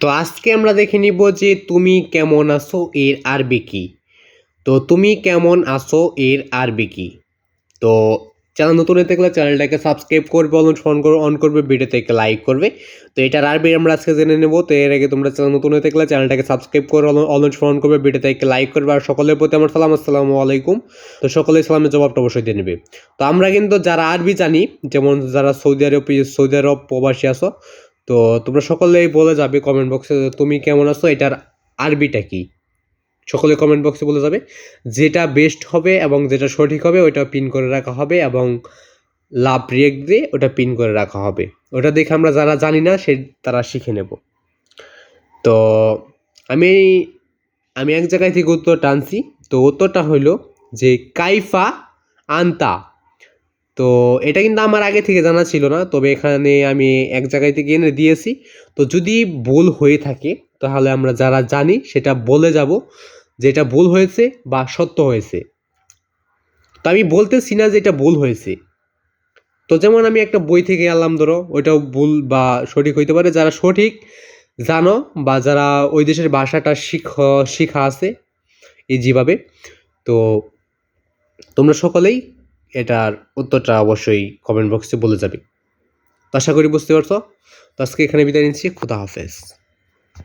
তো আজকে আমরা দেখে নিব যে তুমি কেমন আছো, এর আরবি কি? তো তুমি কেমন আছো, এর আরবি কি? তো চ্যানেল নতুন হয়ে থাকলে চ্যানেলটাকে সাবস্ক্রাইব করবে অলন ফোন করে অন করবে, ভিডিওতে একটা লাইক করবে। তো এটার আরবি আমরা আজকে জেনে নেব। তো এর আগে তোমরা চ্যানেল নতুন হয়ে থাকলে চ্যানেলটাকে সাবস্ক্রাইব করে ফোন করবে, ভিডিওতে একটা লাইক করবে। আর সকলের প্রতি আমার সালাম, আসসালামু আলাইকুম। তো সকলেই সালামের জবাবটা অবশ্যই দিয়ে নেবে। তো আমরা কিন্তু যারা আরবি জানি, যেমন যারা সৌদি আরব সৌদি আরব প্রবাসী আছো তো তোমরা সকলেই বলে যাবে কমেন্ট বক্সে তুমি কেমন আছো, এটার আরবিটা কি? সকলে কমেন্ট বক্সে বলে যাবে। যেটা বেস্ট হবে এবং যেটা সঠিক হবে, ওইটা পিন করে রাখা হবে এবং লাভ রিয়েক্ট দিয়ে ওটা পিন করে রাখা হবে। ওটা দেখে আমরা যারা জানি না, সে তারা শিখে নেব। তো আমি আমি এক জায়গায় থেকে উত্তর টানছি তো উত্তরটা হইল যে কাইফা আন্তা। তো এটা কিন্তু আমার আগে থেকে জানা ছিল না, তবে এখানে আমি এক জায়গায় থেকে এনে দিয়েছি। তো যদি ভুল হয়ে থাকে, তাহলে আমরা যারা জানি সেটা বলে যাব, যেটা ভুল হয়েছে বা সত্য হয়েছে। তো আমি বলতেছি না যে এটা ভুল হয়েছে। তো যেমন আমি একটা বই থেকে আনলাম, ধরো, ওইটাও ভুল বা সঠিক হইতে পারে। যারা সঠিক জানো বা যারা ওই দেশের ভাষাটা শিখ, শিখা আছে, এই যেভাবে, তো তোমরা সকলেই এটার উত্তরটা অবশ্যই কমেন্ট বক্সে বলে যাবে। আশা করি বুঝতে পারছ? তো আজকে এখানে বিদায় নিচ্ছি। খুদা হাফেজ।